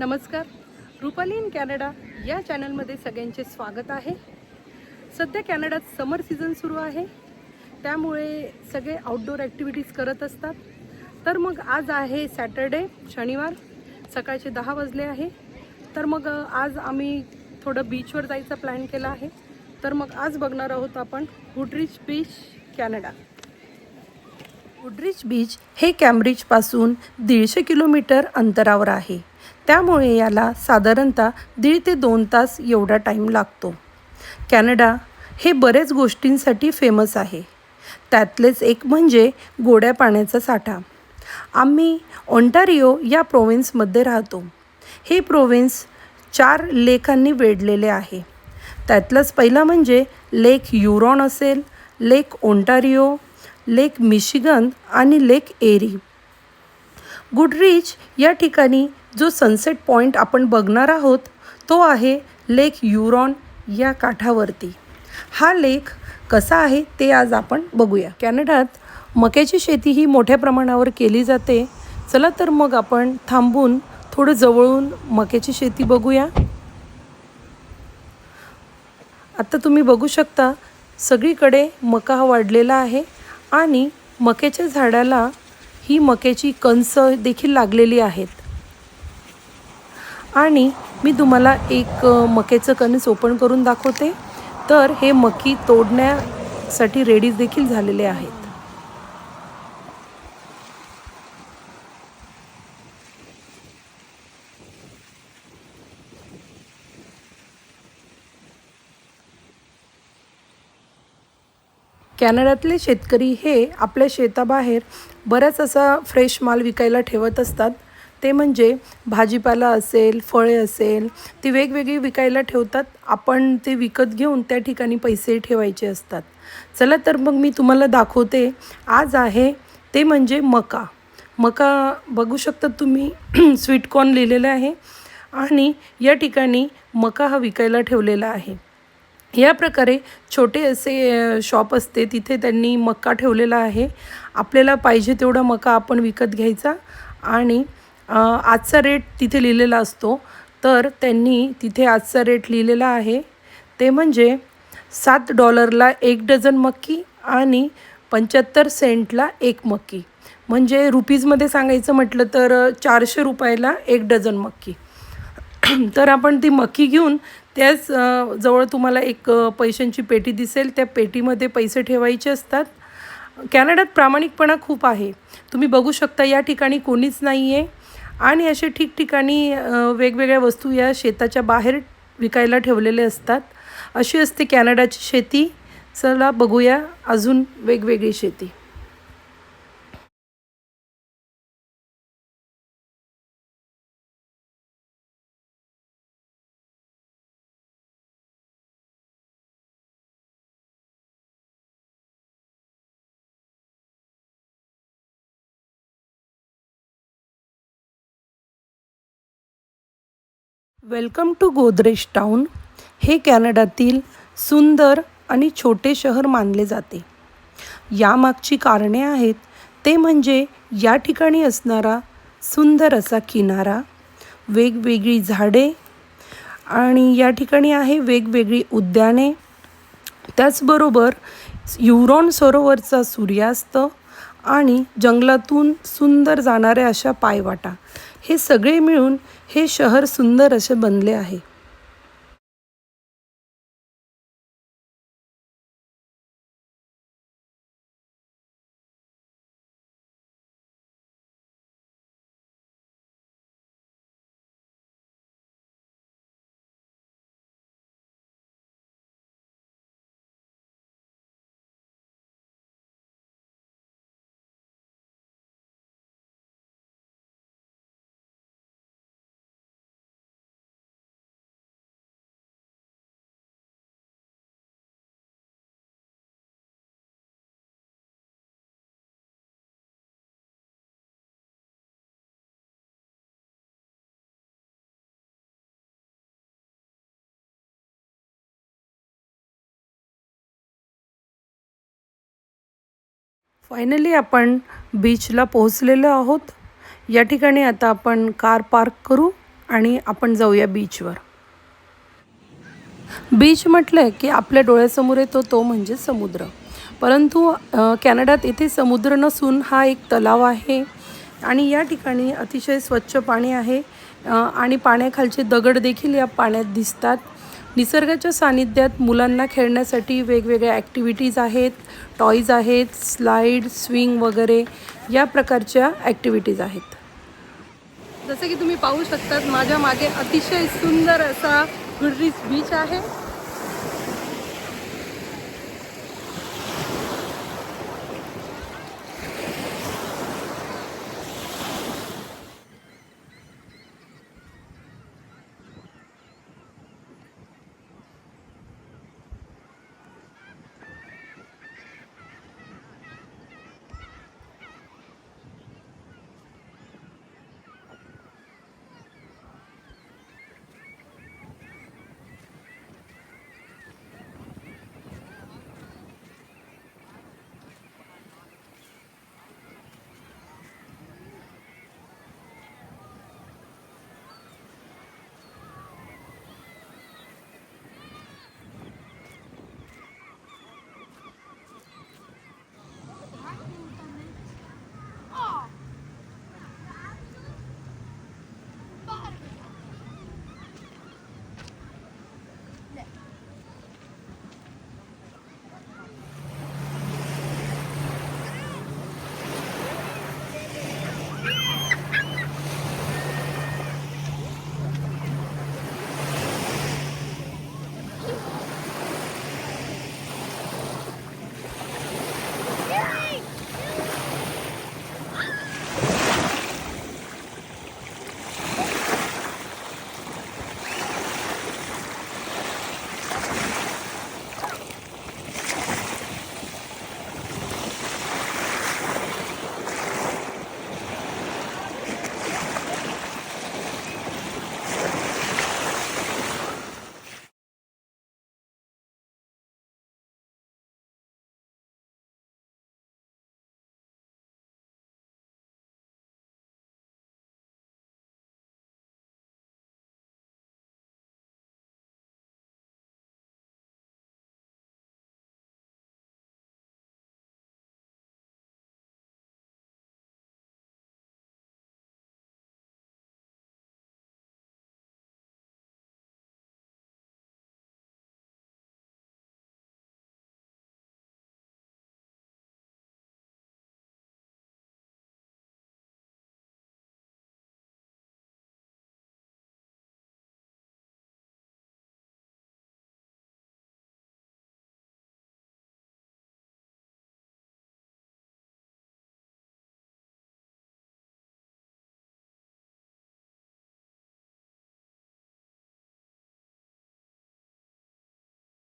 नमस्कार. Rupali in Canada या चॅनलमध्ये सगळ्यांचे स्वागत आहे. सध्या कॅनडात समर सीझन सुरू आहे. त्यामुळे सगळे आउटडोर ॲक्टिव्हिटीज करत असतात. तर मग आज आहे सॅटरडे शनिवार सकाळचे दहा वाजले आहे. तर मग आज आम्ही थोडं बीचवर जायचा प्लॅन केला आहे. तर मग आज बघणार आहोत आपण Goderich beach Canada. Goderich beach हे कॅम्ब्रिजपासून दीडशे किलोमीटर अंतरावर आहे. त्यामुळे याला साधारणतः दीड ते दोन तास एवढा टाईम लागतो. कॅनडा हे बरेच गोष्टींसाठी फेमस आहे. त्यातलेच एक म्हणजे गोड्या पाण्याचा साठा. आम्ही ऑन्टारिओ या प्रोव्हिन्समध्ये राहतो. हे प्रोव्हिन्स चार लेखांनी वेढलेले आहे. त्यातलंच पहिलं म्हणजे लेक युरॉन असेल लेक ओंटारिओ लेक मिशिगन आणि लेक एरी. गुडरीच या ठिकाणी जो सनसेट पॉईंट आपण बघणार आहोत तो आहे लेक युरॉन या काठावरती. हा लेक कसा आहे ते आज आपण बघूया. कॅनडात मक्याची शेती ही मोठ्या प्रमाणावर केली जाते. चला तर मग आपण थांबून थोडं जवळून मक्याची शेती बघूया. आता तुम्ही बघू शकता सगळीकडे मका हा वाढलेला आहे आणि मक्याच्या झाडाला ही मक्याची कंस देखील लागलेली आहेत. आणि मी तुम्हाला एक मकेचं मक्याचं कणीस ओपन करून दाखवते. तर हे मकी तोडण्यासाठी रेडी देखील झालेले आहेत. कॅनडातले शेतकरी हे आपल्या शेताबाहेर बराच असा फ्रेश माल विकायला ठेवत असतात. ते म्हणजे भाजीपाला असेल फळे असेल ती वेगवेगळी विकायला ठेवतात. आपण ते विकत घेऊन त्या ठिकाणी पैसे ठेवायचे असतात. चला तर मग मी तुम्हाला दाखवते. आज आहे ते म्हणजे मका. मका बघू शकता तुम्ही. स्वीटकॉर्न लिहिलेलं आहे आणि या ठिकाणी मका हा विकायला ठेवलेला आहे. या प्रकारे छोटे असे शॉप असते. तिथे त्यांनी मका ठेवलेला आहे. आपल्याला पाहिजे तेवढा मका आपण विकत घ्यायचा आणि आजचा रेट तिथे लिहिलेला असतो. तर त्यांनी तिथे आजचा रेट लिहिलेला आहे. ते म्हणजे सात डॉलरला एक डझन मक्की आणि पंच्याहत्तर सेंटला एक मक्की. म्हणजे रुपीजमध्ये सांगायचं म्हटलं तर चारशे रुपयाला एक डझन मक्की. तर आपण ती मक्की घेऊन त्याच जवळ तुम्हाला एक पैशांची पेटी दिसेल. त्या पेटीमध्ये पैसे ठेवायचे असतात. कॅनडात प्रामाणिकपणा खूप आहे. तुम्ही बघू शकता या ठिकाणी कोणीच नाही आहे आणि असे ठिकठिकाणी वेगवेगळ्या वस्तू या शेताच्या बाहेर विकायला ठेवलेले असतात. अशी असते कॅनडाची शेती. चला बघूया अजून वेगवेगळी शेती. Welcome to Goderich town. हे कॅनडातील सुंदर आणि छोटे शहर मानले जाते. यामागची कारणे आहेत ते म्हणजे या ठिकाणी असणारा सुंदर असा किनारा वेगवेगळी झाडे आणि या ठिकाणी आहे वेगवेगळी उद्याने. त्याचबरोबर युरॉन सरोवरचा सूर्यास्त आणि जंगलातून सुंदर जाणाऱ्या अशा पायवाटा हे सगळे मिळून हे शहर सुंदर असे बनले आहे. फायनली आपण बीचला पोहोचलेलो आहोत. या ठिकाणी आता आपण कार पार्क करू आणि आपण जाऊया बीचवर बीच म्हटलं की आपल्या डोळ्यासमोर येतो तो म्हणजे समुद्र. परंतु कॅनडात इथे समुद्र नसून हा एक तलाव आहे आणि या ठिकाणी अतिशय स्वच्छ पाणी आहे. आणि पाण्याखालचे दगड देखील या पाण्यात दिसतात. निसर्गाच्या सानिध्यात मुलांना खेळण्यासाठी वेगवेगळ्या ॲक्टिव्हिटीज आहेत टॉईज आहेत स्लाईड स्विंग वगैरे या प्रकारच्या ॲक्टिव्हिटीज आहेत. जसं की तुम्ही पाहू शकतात माझ्या मागे अतिशय सुंदर असा गुडरीज बीच आहे.